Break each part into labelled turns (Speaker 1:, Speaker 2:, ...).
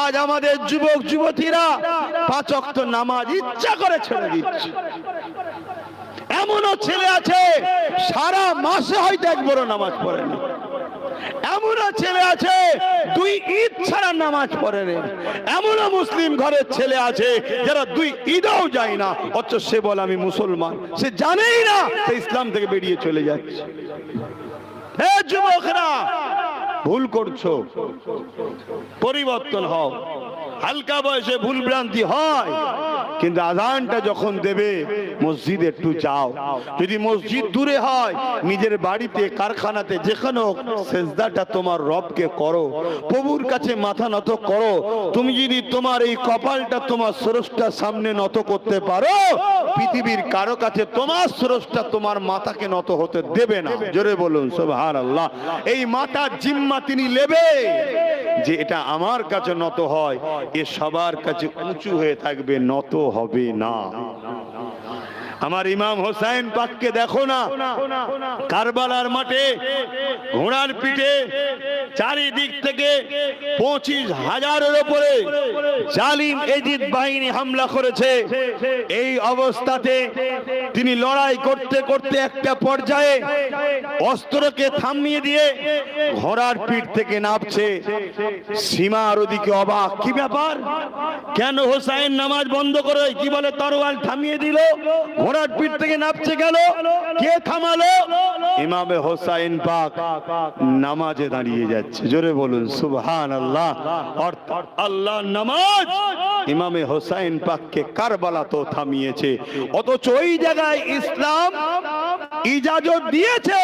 Speaker 1: আজ আমাদের যুবক, যুবতীরা পাচক নামাজ ইচ্ছা করে ছেড়ে দিচ্ছে। এমনও ছেলে আছে, সারা মাসে হয়তো একবারও নামাজ পড়েনি এমনও ছেলে আছে, দুই ঈদ ছাড়া নামাজ পড়ে না। এমনও মুসলিম ঘরের ছেলে আছে, যারা দুই ঈদও যায় না, অথচ সে বলে, আমি মুসলমান। সে জানেই না, সে ইসলাম থেকে বেরিয়ে চলে যাচ্ছে। হে যুবকরা ভুল করছ। পরিবর্তন হও। হালকা বয়সে ভুল ভ্রান্তি হয়, কিন্তু আজানটা যখন দেবে, মসজিদ একটু যাও। যদি মসজিদ দূরে হয়, নিজের বাড়িতে, কারখানাতে, যেখানে হোক, সেজদাটা তোমার রবকে করো। প্রভুর কাছে মাথা নত করো। তুমি যদি তোমার এই কপালটা তোমার স্রষ্টার সামনে নত করতে পারো, পৃথিবীর কারও কাছে তোমার স্রষ্টা তোমার মাথাকে নত হতে দেবে না। জোরে বলুন সুবহান আল্লাহ এই মাথার জিম্মা তিনি নেবে যে এটা আমার কাছে নত হয়। এ সবার কাছে উঁচু হয়ে থাকবে নত হবে না। আমার ইমাম হোসাইন পাককে দেখো না। কারবালার মাঠে, ঘোড়ার পিঠে, চারিদিক থেকে পঁচিশ হাজারের ওপরে জালিম এজিদ বাহিনী হামলা করেছে। এই অবস্থাতে তিনি লড়াই করতে করতে একটা পর্যায়ে অস্ত্রকে থামিয়ে দিয়ে ঘোড়ার পিঠ থেকে নামছে। সীমার ওদিকে অবাক। কি ব্যাপার? কেন হোসাইন নামাজ বন্ধ করে, কি বলে, তরোয়াল থামিয়ে দিল? ঘোড়ার পিঠ থেকে নামছে গেল। কে থামালো? ইমামে হোসাইন পাক নামাজে দাঁড়িয়ে যাচ্ছে। জোরে বলুন সুবহান আল্লাহ অর্থাৎ আল্লাহ নামাজ। ইমামে হোসাইন পাককে কারবালা তো থামিয়েছে। অথচ ওই জায়গায় ইসলাম ইজাজত দিয়েছে।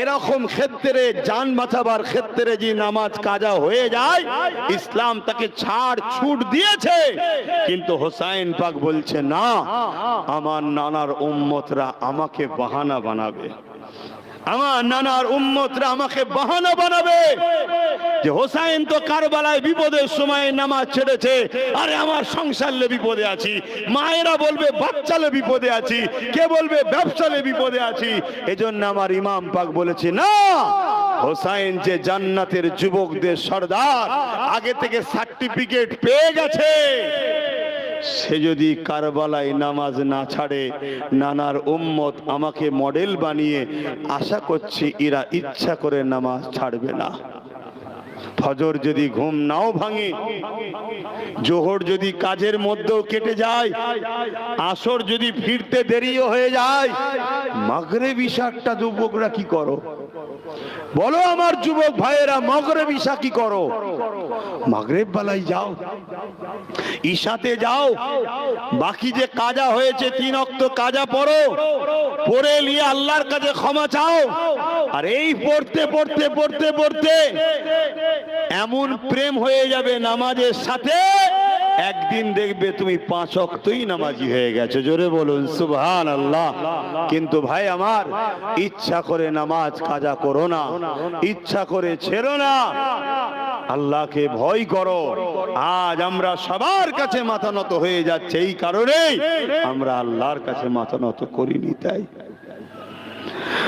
Speaker 1: এরকম ক্ষেত্রে যান বাঁচাবার ক্ষেত্রে যে নামাজ কাজা হয়ে যায়, ইসলাম তাকে ছাড় ছুট দিয়েছে। কিন্তু হোসাইন পাক বলছে, না, আমার নানার উম্মতরা আমাকে বাহানা বানাবে। আমার নানার উম্মতরা আমাকে বাহানা বানাবে। যে হোসাইন তো কারবালায় বিপদের সময় নামাজ ছেড়েছে, আরে আমার সংসারলে বিপদে আছি। মায়েরা বলবে, বাচ্চালে বিপদে আছি, কে বলবে, ব্যবসালে বিপদে আছি। এজন্য আমার ইমাম পাক বলেছে, না, হোসাইন যে জান্নাতের যুবকদের সর্দার, আগে থেকে সার্টিফিকেট পেয়ে গেছে। সে যদি কারবালায় নামাজ না ছাড়ে, নানার উম্মত আমাকে মডেল বানিয়ে আশা করছি এরা ইচ্ছা করে নামাজ ছাড়বে না। ফজর যদি ঘুম নাও ভাঙে, জোহর যদি কাজের মধ্যেও কেটে যায়, আসর যদি ফিরতে দেরিও হয়ে যায় মাগরে বিষাকটা যুবকরা কি করো? বলো আমার যুবক ভাইয়েরা মগরে বিষা কি করো। মাগরেব বেলায় যাও। ঈশাতে যাও। বাকি যে কাজা হয়েছে, তিন অক্ত কাজা পড়ো। পড়ে নিয়ে আল্লাহর কাছে ক্ষমা চাও। আর এই পড়তে পড়তে পড়তে পড়তে এমন প্রেম হয়ে যাবে নামাজের সাথে একদিন দেখবে তুমি পাঁচ অক্তই নামাজি হয়ে গেছো। জোরে বলুন সুবহান আল্লাহ কিন্তু ভাই আমার, ইচ্ছা করে নামাজ কাজা করো না, ইচ্ছা করে ছেড়ো না। আল্লাহকে ভয় করো। আজ আমরা সবার কাছে মাথা নত হয়ে যাচ্ছে, এই কারণেই আমরা আল্লাহর কাছে মাথা নত করিনি, তাই।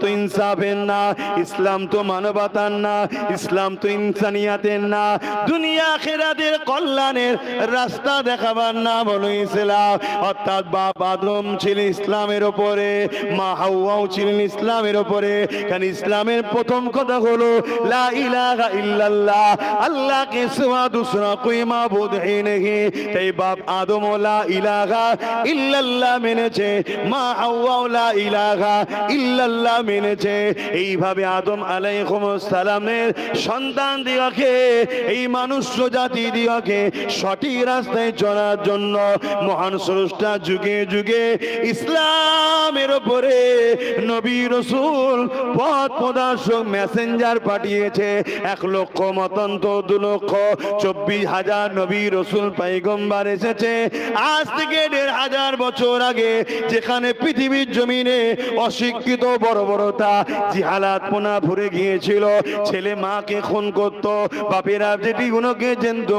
Speaker 1: তো ইনসাফের না, ইসলাম তো মানবতার না, ইসলাম তো ইনসানিয়াতের না। দুনিয়া খেরাদের কল্যাণের রাস্তা দেখাবার না বলো ইসলাম। অর্থাৎ বাপ আদম ছিল ইসলামের ওপরে, মা হাওয়াও ছিলেন ইসলামের ওপরে। কারণ ইসলামের প্রথম কথা হলো, লা ইলাহা ইল্লাল্লাহ সিওয়া দুসরা নেহি তাই বাপ আদম লা ইলাহা ইল্লাল্লাহ মেনেছে, মা হাওয়াও লা ইলাহা ইল্লাল্লাহ আল্লাহ মেনেছে। এইভাবে আদম আলাইহিসসালামের সন্তান দিয়াকে এই মানুষ জাতি দিয়াকে সঠিক রাস্তায় চলার জন্য মহান স্রষ্টা যুগে যুগে ইসলামের উপরে নবী রসুল পথ প্রদর্শক মেসেঞ্জার পাঠিয়েছে। এক লক্ষ মতন্ত দু লক্ষ চব্বিশ হাজার নবী রসুল পাইগম্বার এসেছে। আজ থেকে দেড় হাজার বছর আগে যেখানে পৃথিবীর জমিনে অশিক্ষিত বড় বড়তা জিহালাত পোনা ভরে গিয়েছিল, ছেলে মাকে খুন করত, বাপেরা যেটি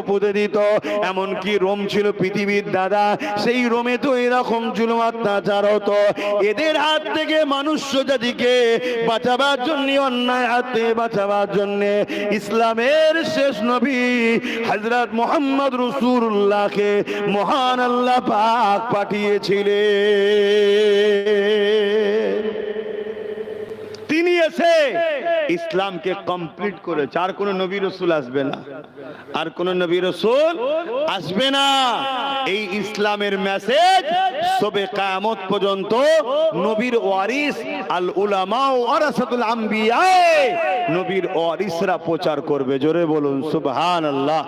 Speaker 1: পুঁতে দিত, এমনকি রোম ছিল পৃথিবীর দাদা, সেই রোমে তো এরকম জুলুম অত্যাচার হতো। এদের হাত থেকে জাতিকে বাঁচাবার জন্য, অন্যায় হাত বাঁচাবার জন্য, ইসলামের শেষ নবী হজরত মোহাম্মদ রসুল্লাহকে মহান আল্লাহ পাক পাঠিয়েছিলেন। এসে ইসলামকে কমপ্লিট করেছে। আর কোন নবী রসুল আসবে না। আর কোন নবী রসুল আসবে না। এই ইসলামের মেসেজ সবে কায়ামত পর্যন্ত নবীর ওয়ারিস আল উলামা ওয়ারাসাতুল আম্বিয়া নবীর ওয়ারিসরা প্রচার করবে। জোরে বলুন সুবহানাল্লাহ।